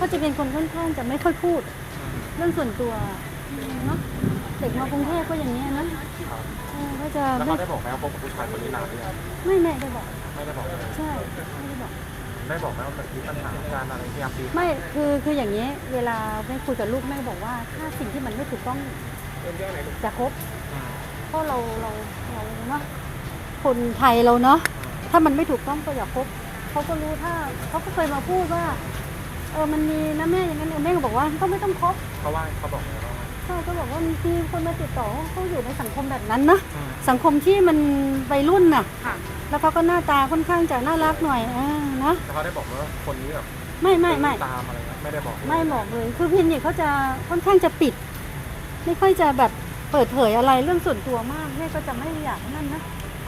เขาจะเป็นคนค่อนข้างจะไม่ค่อยพูด เรื่องส่วนตัวเนาะเด็กมากรุงเทพก็อย่างนี้ยนะเออเขาจะแล้วไม่เขาได้บอกไหมว่าพบกับผู้ชายคนนี้นานหรือยังไม่แม่ได้บอก ไม่ได้บอกเลยใช่ไม่ได้บอก ได้บอกไหมว่ามันมีปัญหาการอะไรพยายามตีไม่คือคืออย่างนี้ เวลาแม่คุยกับลูกแม่บอกว่า ถ้าสิ่งที่มันไม่ถูกต้องจะคบอืมเพราะเราเราเราเนาะคนไทยเราเนาะถ้ามันไม่ถูกต้องก็อย่าคบเขาก็รู้ถ้าเขาก็เคยมาพูดว่า เออมันมีนะแม่อย่างนั้นเออแม่ก็บอกว่าก็ไม่ต้องคบเพราะว่าเขาบอกเลยว่าใช่ก็บอกว่ามีคนมาติดต่อเขาอยู่ในสังคมแบบนั้นนะอืมสังคมที่มันวัยรุ่นน่ะ ค่ะ แล้วเขาก็หน้าตาค่อนข้างจะน่ารักหน่อยเออนะแล้วเขาได้บอกไหมว่าคนนี้แบบไม่ไม่ไม่ ตามอะไรเงี้ยไม่ได้บอกไม่บอกเลยคือพินเนี่ยเขาจะค่อนข้างจะปิด ไม่ค่อยจะแบบเปิดเผยอะไรเรื่องส่วนตัวมากแม่ก็จะไม่อยากนั่นนะ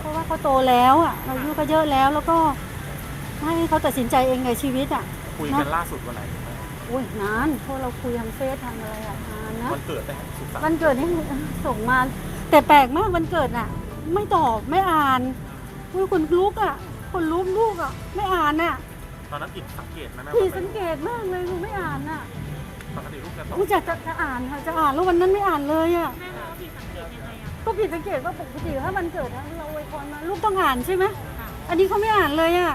เพราะว่าเขาโตแล้วอะอายุก็เยอะแล้วแล้วก็ให้เขาตัดสินใจเองในชีวิตอะ คุยกันล่าสุดวันไหนอุ้ยนานเพราะเราคุยทางเฟซทางอะไรอะนานนะวันเกิดแต่สุดสัปวันเกิดนี่ส่งมา แต่แปลกมากวันเกิดอะ ไม่ตอบไม่อ่านอุ้ยคนลุกอะ คนลุกลูกอะ ไม่อ่านอะตอนนั้นผิดสังเกตไหมแม่ผิดว่าสังเกตมากเลยคือไม่อ่านอะปกติลูกจะตอบอุ้ยจะจะจะอ่านค่ะจะอ่านแล้ววันนั้นไม่อ่านเลยอะแม่เขาผิดสังเกตยังไงอะก็ผิดสังเกตว่าปกติถ้าวันเกิดนะเราอวยพรมาลูกต้องอ่านใช่ไหมค่ะอันนี้เขาไม่อ่านเลยอะ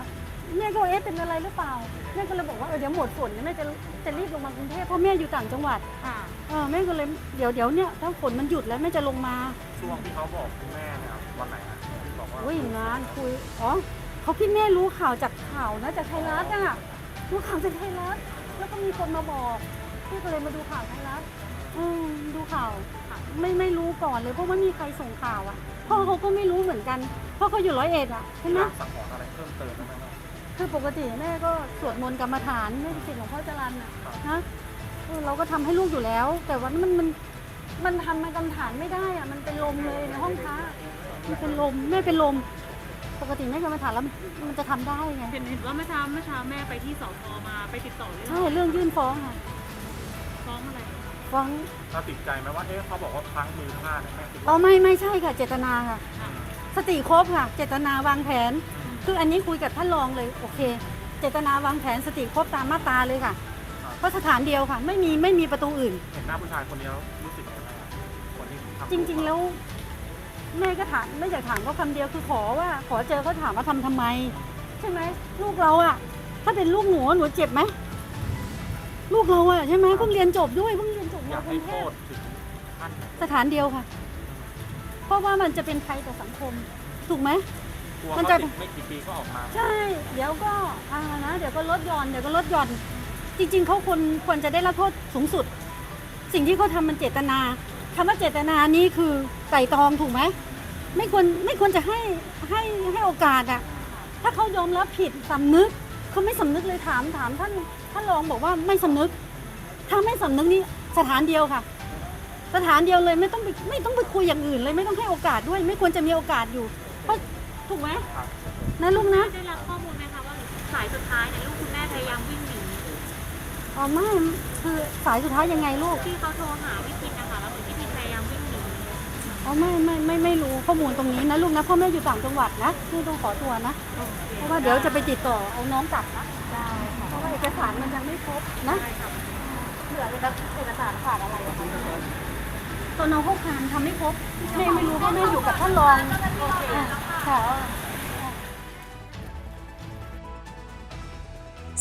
แม่ก็เอ๊ะเป็นอะไรหรือเปล่า แม่ก็เลยบอกว่าเออเดี๋ยวหมดฝนเนี่ยแม่จะจะรีบลงมากรุงเทพเพราะแม่อยู่ต่างจังหวัดค่ะ เออแม่ก็เลยเดี๋ยวเดี๋ยวเนี่ยถ้าฝนมันหยุดแล้วแม่จะลงมาช่วงที่เขาบอกคุณแม่เนี่ยวันไหนนะที่บอกว่าอุ้ยงานคุยอ๋อเขาคิดแม่รู้ข่าวจากข่าวนะจากไทยรัฐอะรู้ข่าวจากไทยรัฐแล้วก็มีคนมาบอกพี่ก็เลยมาดูข่าวไทยรัฐอืมดูข่าวไม่ไม่รู้ก่อนเลยเพราะว่ามีใครส่งข่าวอะพ่อเขาก็ไม่รู้เหมือนกัน เพราะเขาอยู่ร้อยเอ็ดอะใช่ไหมรางสังหรณ์อะไรเพิ่มเติมไหมแม่ว่า คือปกติแม่ก็สวดมนต์กรรมฐานแม่เป็นศิษย์หลวงพ่อจรันน่ะนะเออเราก็ทำให้ลูกอยู่แล้ว แต่ว่ามันมันมันทำมากรรมฐานไม่ได้อะมันเป็นลมเลยในห้องพระมันเป็นลมแม่เป็นลม ปกติแม่กรรมฐานแล้วมันมันจะทำได้ไงเห็นเห็นว่าเมื่อเช้าเมื่อเช้าแม่ไปที่สพมาไปติดต่อเรื่องใช่เรื่องยื่นฟ้องค่ะฟ้องอะไรฟ้องเราติดใจไหมว่าเอ๊ะเขาบอกว่าพลั้งมือพลาดเนี่ยแม่คิดอ๋อว่าไม่ไม่ใช่ค่ะ เจตนาค่ะค่ะ สติครบค่ะ เจตนาวางแผน คืออันนี้คุยกับท่านรองเลยโอเค เจตนาวางแผนสติครบตามมาตราเลยค่ะ เพราะสถานเดียวค่ะ ไม่มีไม่มีประตูอื่น เห็นหน้าผู้ชายคนนี้แล้วรู้สึกยังไงบ้างคนที่ทำจริง ๆ แล้ว แม่ก็ถามไม่อยากถามเขาคำเดียวคือขอว่า ขอเจอเขาถามว่าทำทำไม ใช่ไหมลูกเราอะถ้าเป็นลูกหนูหนูเจ็บไหมลูกเราอะใช่ไหมเพิ่งเรียนจบด้วยเพิ่งเรียนจบอยากกให้รุงเทโทพษถึงขั้นไหนสถานเดียวค่ะ เพราะว่ามันจะเป็นภัยต่อสังคม ถูกไหม กลัวมันเขาจะติดไม่กี่ปีก็ออกมา ใช่ เดี๋ยวก็อ่านะ เดี๋ยวก็ลดหย่อน เดี๋ยวก็ลดหย่อน จริง ๆ เขาควรควรจะได้รับโทษสูงสุด สิ่งที่เขาทำมันเจตนาคำว่าเจตนานี้คือไต่ตรองถูกไหม ไม่ควรไม่ควรจะให้ให้ให้โอกาสอะถ้าเขายอมรับผิดสำนึกเขาไม่สำนึกเลยถามถามท่านท่านรองบอกว่าไม่สำนึก ถ้าไม่สำนึกนี่สถานเดียวค่ะ สถานเดียวเลยไม่ต้องไปไม่ต้องไปคุยอย่างอื่นเลยไม่ต้องให้โอกาสด้วย ไม่ควรจะมีโอกาสอยู่ เพราะ ถูกไหมครับนะลูกนะ ได้รับข้อมูลไหมคะว่าสายสุดท้ายเนี่ยลูกคุณแม่พยายามวิ่งหนีอ๋อไม่คือสายสุดท้ายยังไงลูก ที่เขาโทรหาพี่พินนะคะแล้วเหมือนพี่พินพยายามวิ่งหนีอ๋อไม่ไม่ไม่ไม่รู้ข้อมูลตรงนี้นะลูกนะเพ่อแม่อยู่ต่างจังหวัดนะนี่ต้องขอตัวนะ เพราะว่าเดี๋ยวจะไปติดต่อเอาน้องกลับนะเพราะว่าเอกสารมันยังไม่ครบนะเหลือเอกสารขาดอะไรอะคะตัวน้องเขาคานทำไม่ครบแม่ไม่รู้เพราะแม่อยู่กับท่านรอง อ่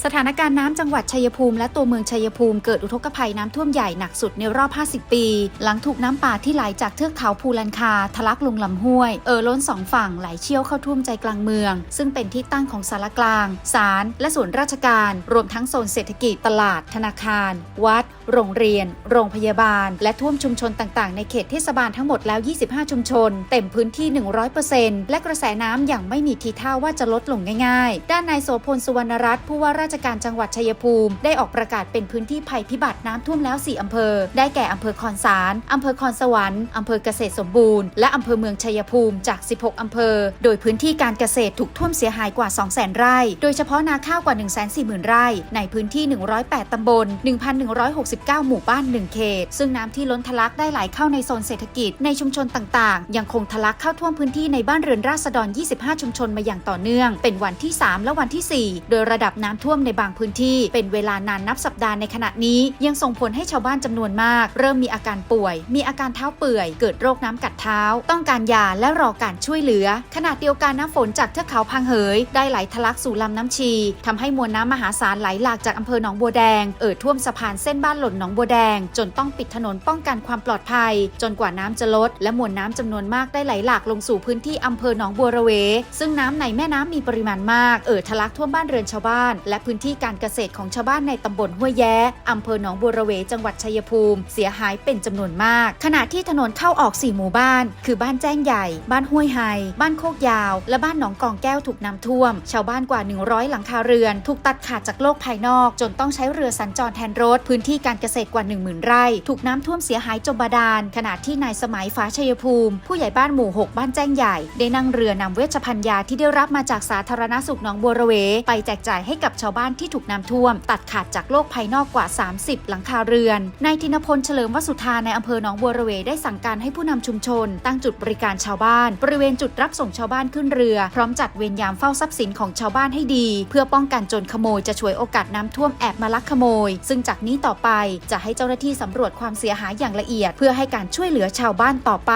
สถานการณ์น้ำจังหวัดชัยภูมิและตัวเมืองชัยภูมิเกิดอุทกภัยน้ำท่วมใหญ่หนักสุดในรอบ 50 ปี หลังถูกน้ำป่าที่ไหลจากเทือกเขาภูลันคาทะลักลงลำห้วย เอ่อล้นสองฝั่งไหลเชี่ยวเข้าท่วมใจกลางเมือง ซึ่งเป็นที่ตั้งของสารกลาง ศาลและส่วนราชการ รวมทั้งโซนเศรษฐกิจตลาด ธนาคาร วัด โรงเรียน โรงพยาบาล และท่วมชุมชนต่างๆ ในเขตเทศบาลทั้งหมดแล้ว 25 ชุมชน เต็มพื้นที่ 100%และกระแสน้ำอย่างไม่มีทีท่าว่าจะลดลงง่ายๆ ด้านนายโสพลสุวรรณรัตน์ผู้ว่าราชการจังหวัดชัยภูมิ ได้ออกประกาศเป็นพื้นที่ภัยพิบัติน้ำท่วมแล้ว 4 อำเภอ ได้แก่อำเภอคอนสารอำเภอคอนสวรรค์อำเภอเกษตรสมบูรณ์ และอำเภอเมืองชัยภูมิจาก 16 อำเภอ โดยพื้นที่การเกษตรถูกท่วมเสียหายกว่า 200,000 ไร่ โดยเฉพาะนาข้าวกว่า 140,000 ไร่ ในพื้นที่ 108 ตำบล 1,169 หมู่บ้าน 1 เขต ซึ่งน้ำที่ล้นทะลักได้ไหลเข้าในโซนเศรษฐกิจในชุมชนต่างๆ ยังคงทะลักเข้าท่วมพื้นที่ในบ้านเรือนราษฎร 25 ชุมชนมาอย่างต่อเนื่อง เป็นวันที่ 3 และวันที่ 4 โดยระดับน้ำท่วมในบางพื้นที่เป็นเวลานานนับสัปดาห์ในขณะนี้ ยังส่งผลให้ชาวบ้านจำนวนมาก เริ่มมีอาการป่วย มีอาการเท้าเปื่อย เกิดโรคน้ำกัดเท้า ต้องการยาและรอการช่วยเหลือ ขณะเดียวกันน้ำฝนจากเทือกเขาพังเหย ได้ไหลทะลักสู่ลำน้ำชีทำให้มวลน้ำมหาศาลไหลหลากจากอำเภอหนองบัวแดงเอ่อท่วมสะพานเส้นบ้านหล่นหนองบัวแดง จนต้องปิดถนนป้องกันความปลอดภัย จนกว่าน้ำจะลด และมวลน้ำจำนวนมากได้ไหลหลากลงสู่พื้นที่อำเภอหนองบัวระเว ซึ่งน้ำในแม่น้ำมีปริมาณมากเอ่อทะลักท่วมบ้านเรือนชาวบ้านและพืื้นที่การเกษตรของชาวบ้านในตำบลห้วยแย้อำเภอหนองบัวระเวจังหวัดชัยภูมิ เสียหายเป็นจำนวนมาก ขณะที่ถนนเข้าออกสี่หมู่บ้าน คือบ้านแจ้งใหญ่ บ้านห้วยไฮ บ้านโคกยาว และบ้านหนองกองแก้วถูกน้ำท่วม ชาวบ้านกว่า 100 หลังคาเรือน ถูกตัดขาดจากโลกภายนอก จนต้องใช้เรือสัญจรแทนรถ พื้นที่การเกษตรกว่า 10,000 ไร่ ถูกน้ำท่วมเสียหายจมบาดาล ขณะที่นายสมัยฟ้าชัยภูมิ ผู้ใหญ่บ้านหมู่ 6 บ้านแจ้งใหญ่ ได้นั่งเรือนำเวชภัณฑ์ยาที่ได้รับมาจากสาธารณสุขหนองบัวระเว ไปแจกจ่ายให้กับชาวบ้านบ้านที่ถูกน้ำท่วม ตัดขาดจากโลกภายนอกกว่า 30 หลังคาเรือน นายธินพลเฉลิมวสุธาในอำเภอหนองบัวระเวได้สั่งการให้ผู้นำชุมชน ตั้งจุดบริการชาวบ้าน บริเวณจุดรับส่งชาวบ้านขึ้นเรือ พร้อมจัดเวรยามเฝ้าทรัพย์สินของชาวบ้านให้ดี เพื่อป้องกันโจรขโมยจะฉวยโอกาสน้ำท่วมแอบมาลักขโมย ซึ่งจากนี้ต่อไปจะให้เจ้าหน้าที่สำรวจความเสียหายอย่างละเอียด เพื่อให้การช่วยเหลือชาวบ้านต่อไป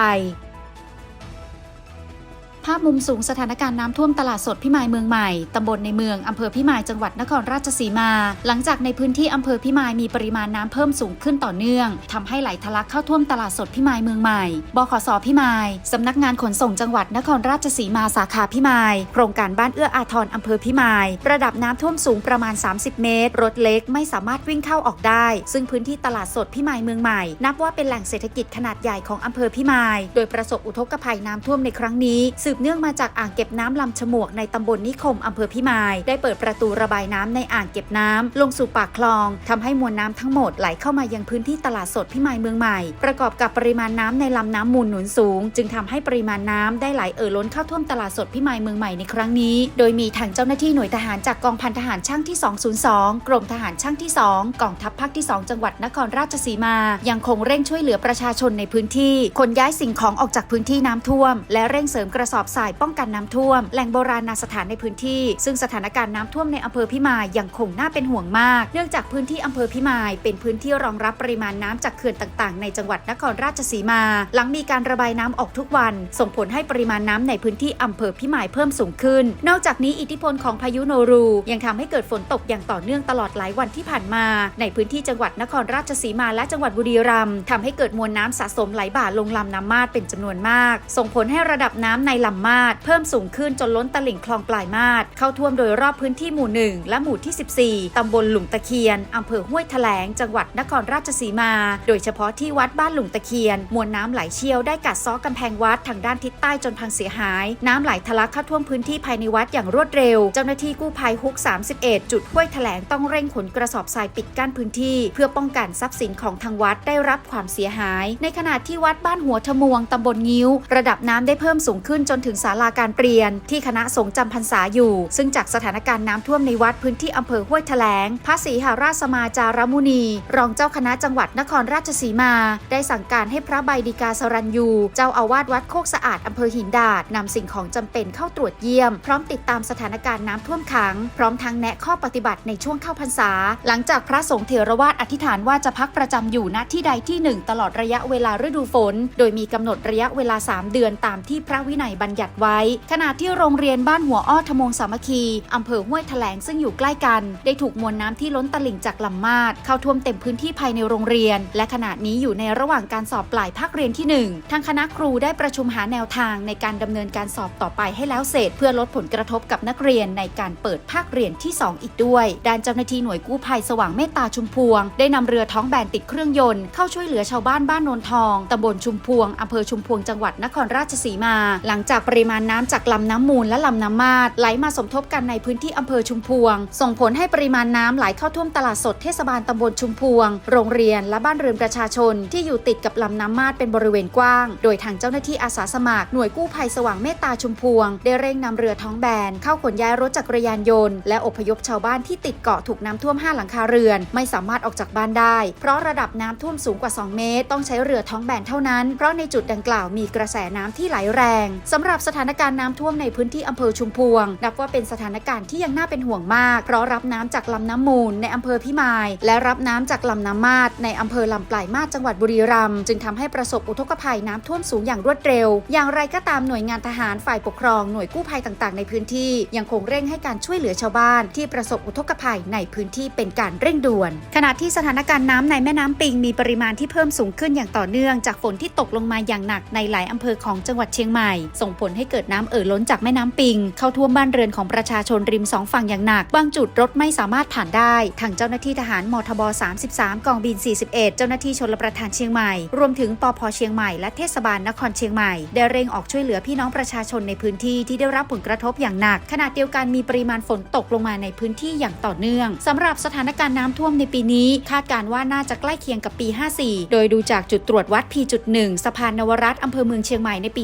ภาพมุมสูงสถานการณ์น้ำท่วมตลาดสดพิมายเมืองใหม่ ตำบลในเมือง อำเภอพิมายจังหวัดนครราชสีมา หลังจากในพื้นที่อำเภอพิมายมีปริมาณน้ำเพิ่มสูงขึ้นต่อเนื่องทำให้ไหลทะลักเข้าท่วมตลาดสดพิมายเมืองใหม่ บขสพิมายสำนักงานขนส่งจังหวัดนครราชสีมาสาขาพิมาย โครงการบ้านเอื้ออาทรอำเภอพิมาย ระดับน้ำท่วมสูงประมาณ 30 เมตร รถเล็กไม่สามารถวิ่งเข้าออกได้ ซึ่งพื้นที่ตลาดสดพิมายเมืองใหม่ นับว่าเป็นแหล่งเศรษฐกิจขนาดใหญ่ของอำเภอพิมาย โดยประสบอุทกภัยน้ำท่วมในครั้งนี้สืบเนื่องมาจากอ่างเก็บน้ำลำฉมวกในตำบลนิคมอำเภอพิมาย ได้เปิดประตูระบายน้ำในอ่างเก็บน้ำลงสู่ปากคลองทำให้มวลน้ำทั้งหมดไหลเข้ามายังพื้นที่ตลาดสดพิมายเมืองใหม่ ประกอบกับปริมาณน้ำในลำน้ำมูลหนุนสูง จึงทำให้ปริมาณน้ำได้ไหลเอ่อล้นเข้าท่วมตลาดสดพิมายเมืองใหม่ในครั้งนี้ โดยมีทางเจ้าหน้าที่หน่วยทหารจากกองพันทหารช่างที่ 202 กรมทหารช่างที่ 2 กองทัพภาคที่ 2 จังหวัดนครราชสีมา ยังคงเร่งช่วยเหลือประชาชนในพื้นที่ขนย้ายสิ่งของออกจากพื้นที่น้ำท่วม และเร่งเสริมกระสอบทรายป้องกันน้ำท่วม แหล่งโบราณสถานในพื้นที่ ซึ่งสถานการณ์น้ำท่วมในอำเภอพิมายยังคงน่าเป็นห่วงมาก เนื่องจากพื้นที่อำเภอพิมาย เป็นพื้นที่รองรับปริมาณน้ำจากเขื่อนต่างๆ ในจังหวัดนครราชสีมา หลังมีการระบายน้ำออกทุกวัน ส่งผลให้ปริมาณน้ำในพื้นที่อำเภอพิมายเพิ่มสูงขึ้น นอกจากนี้อิทธิพลของพายุโนรู ยังทำให้เกิดฝนตกอย่างต่อเนื่องตลอดหลายวันที่ผ่านมา ในพื้นที่จังหวัดนครราชสีมาและจังหวัดบุรีรัมย์ทำให้เกิดมวลน้ำสะสมไหลบ่าลงลำน้ำมาดเป็นจำนวนมาก ส่งผลให้ระดับน้ำในลำมาดเพิ่มสูงขึ้นจนล้นตลิ่งคลองปลายมาดเข้าท่วมโดยรอบพื้นที่หมู่ 1 และหมู่ที่ 14 ตำบลหลุมตะเคียนอำเภอห้วยแถลง จังหวัดนครราชสีมา โดยเฉพาะที่วัดบ้านหลุมตะเคียน มวลน้ำไหลเชี่ยวได้กัดซ้อกำแพงวัดทางด้านทิศใต้จนพังเสียหาย น้ำไหลทะลักเข้าท่วมพื้นที่ภายในวัดอย่างรวดเร็ว เจ้าหน้าที่กู้ภัยฮุก 31 จุดห้วยแถลงต้องเร่งขนกระสอบทรายปิดกั้นพื้นที่ เพื่อป้องกันทรัพย์สินของทางวัดได้รับความเสียหาย ในขณะที่วัดบ้านหัวทะมวงตำบลงิ้ว ระดับน้ำได้เพิ่มสูงขึ้นจนถึงศาลาการเปลี่ยน ที่คณะสงฆ์จำพรรษาอยู่ ซึ่งจากสถานการณ์น้ำท่วมในวัดพื้นที่อำเภอห้วยแถลง พระศรีหาราชสมาจารมุนี รองเจ้าคณะจังหวัดนครราชสีมา ได้สั่งการให้พระใบดีกาสรัญยู เจ้าอาวาสวัดโคกสะอาดอำเภอหินดาดนำสิ่งของจำเป็นเข้าตรวจเยี่ยม พร้อมติดตามสถานการณ์น้ำท่วมขัง พร้อมทั้งแนะข้อปฏิบัติในช่วงเข้าพรรษา หลังจากพระสงฆ์เถรวาทอธิษฐานว่าจะพักประจำอยู่ณที่ใดที่หนึ่งตลอดระยะเวลาฤดูฝน โดยมีกำหนดระยะเวลา 3 เดือนตามที่พระวินัยบัญญัติไว้ ขณะที่โรงเรียนบ้านหัวอ้อทมงสามัคคีอำเภอห้วยแถลงซึ่งอยู่ใกล้กัน ได้ถูกมวลน้ำที่ล้นตลิ่งจากลำมาดเข้าท่วมเต็มพื้นที่ภายในโรงเรียน และขณะนี้อยู่ในระหว่างการสอบปลายภาคเรียนที่ 1 ทางคณะครูได้ประชุมหาแนวทางในการดำเนินการสอบต่อไปให้แล้วเสร็จ เพื่อลดผลกระทบกับนักเรียนในการเปิดภาคเรียนที่ 2 อีกด้วยด้านเจ้าหน้าที่หน่วยกู้ภัยสว่างเมตตาชุมพวง ได้นำเรือท้องแบนติดเครื่องยนต์เข้าช่วยเหลือชาวบ้านบ้านโนนทองตำบลชุมพวงอำเภอชุมพวงจังหวัดนครราชสีมา หลังจากากปริมาณน้ำจากลำน้ำมูลและลำน้ำมาดไหลมาสมทบกันในพื้นที่อำเภอชุมพวง ส่งผลให้ปริมาณน้ำไหลเข้าท่วมตลาดสดเทศบาลตำบลชุมพวง โรงเรียนและบ้านเรือนประชาชน ที่อยู่ติดกับลำน้ำมาดเป็นบริเวณกว้าง โดยทางเจ้าหน้าที่อาสาสมัครหน่วยกู้ภัยสว่างเมตตาชุมพวง ได้เร่งนำเรือท้องแบน เข้าขนย้ายรถจักรยานยนต์และอพยพชาวบ้านที่ติดเกาะถูกน้ำท่วมห้าหลังคาเรือน ไม่สามารถออกจากบ้านได้ เพราะระดับน้ำท่วมสูงกว่า 2 เมตร ต้องใช้เรือท้องแบนเท่านั้น เพราะในจุดดังกล่าวมีกระแสน้ำที่ไหลแรงสำหรับรับสถานการณ์น้ำท่วมในพื้นที่อำเภอชุมพวง นับว่าเป็นสถานการณ์ที่ยังน่าเป็นห่วงมาก เพราะรับน้ำจากลำน้ำมูลในอำเภอพิมาย และรับน้ำจากลำน้ำมาดในอำเภอลำปลายมาดจังหวัดบุรีรัมย์จึงทำให้ประสบอุทกภัยน้ำท่วมสูงอย่างรวดเร็ว อย่างไรก็ตามหน่วยงานทหารฝ่ายปกครองหน่วยกู้ภัยต่างๆ ในพื้นที่ ยังคงเร่งให้การช่วยเหลือชาวบ้าน ที่ประสบอุทกภัยในพื้นที่เป็นการเร่งด่วน ขณะที่สถานการณ์น้ำในแม่น้ำปิงมีปริมาณที่เพิ่มสูงขึ้นอย่างต่อเนื่อง จากฝนที่ตกลงมาอย่างหนักในหลายอำเภอของจังหวัดเชียงใหม่ส่งผลให้เกิดน้ำเอ่อล้นจากแม่น้ำปิง เข้าท่วมบ้านเรือนของประชาชนริมสองฝั่งอย่างหนัก บางจุดรถไม่สามารถผ่านได้ ทางเจ้าหน้าที่ทหารมทบ 33 กองบิน 41 เจ้าหน้าที่ชลประทานเชียงใหม่ รวมถึงปพเชียงใหม่และเทศบาลนครเชียงใหม่ได้เร่งออกช่วยเหลือพี่น้องประชาชนในพื้นที่ที่ได้รับผลกระทบอย่างหนัก ขณะเดียวกันมีปริมาณฝนตกลงมาในพื้นที่อย่างต่อเนื่องสำหรับสถานการณ์น้ำท่วมในปีนี้ คาดการว่าน่าจะใกล้เคียงกับปี 54 โดยดูจากจุดตรวจวัด P.1 สะพานนวรัตน์อำเภอเมืองเชียงใหม่ในปี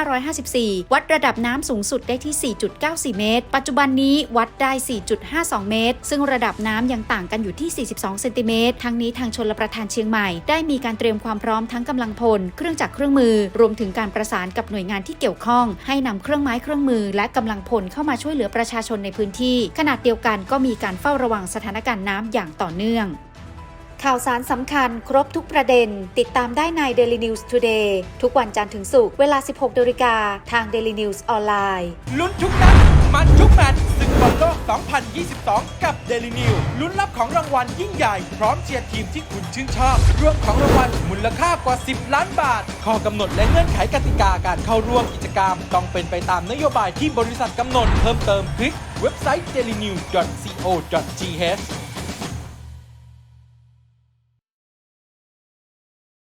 2554วัดระดับน้ำสูงสุดได้ที่ 4.94 เมตร ปัจจุบันนี้วัดได้ 4.52 เมตร ซึ่งระดับน้ำยังต่างกันอยู่ที่ 42 เซนติเมตร ทั้งนี้ทางชลประทานเชียงใหม่ ได้มีการเตรียมความพร้อมทั้งกำลังพล เครื่องจักรเครื่องมือ รวมถึงการประสานกับหน่วยงานที่เกี่ยวข้อง ให้นำเครื่องไม้เครื่องมือ และกำลังพลเข้ามาช่วยเหลือประชาชนในพื้นที่ ขณะเดียวกันก็มีการเฝ้าระวังสถานการณ์น้ำอย่างต่อเนื่อง ข่าวสารสำคัญครบทุกประเด็น ติดตามได้ใน Daily News Today ทุกวันจันทร์ถึงศุกร์เวลา 16นาฬิกาทาง Daily News ออนไลน์ลุ้นทุกนัดมันทุกแมตช์ศึกบอลโลก 2022 กับ Daily news ลุ้นรับของรางวัลยิ่งใหญ่ พร้อมเชียร์ทีมที่คุณชื่นชอบรวมของรางวัลมูลค่ากว่า 10 ล้านบาท ข้อกำหนดและเงื่อนไขกติกาการเข้าร่วมกิจกรรม ต้องเป็นไปตามนโยบายที่บริษัทกำหนดเพิ่มเติมคลิกเว็บไซต์ dailynews.co.th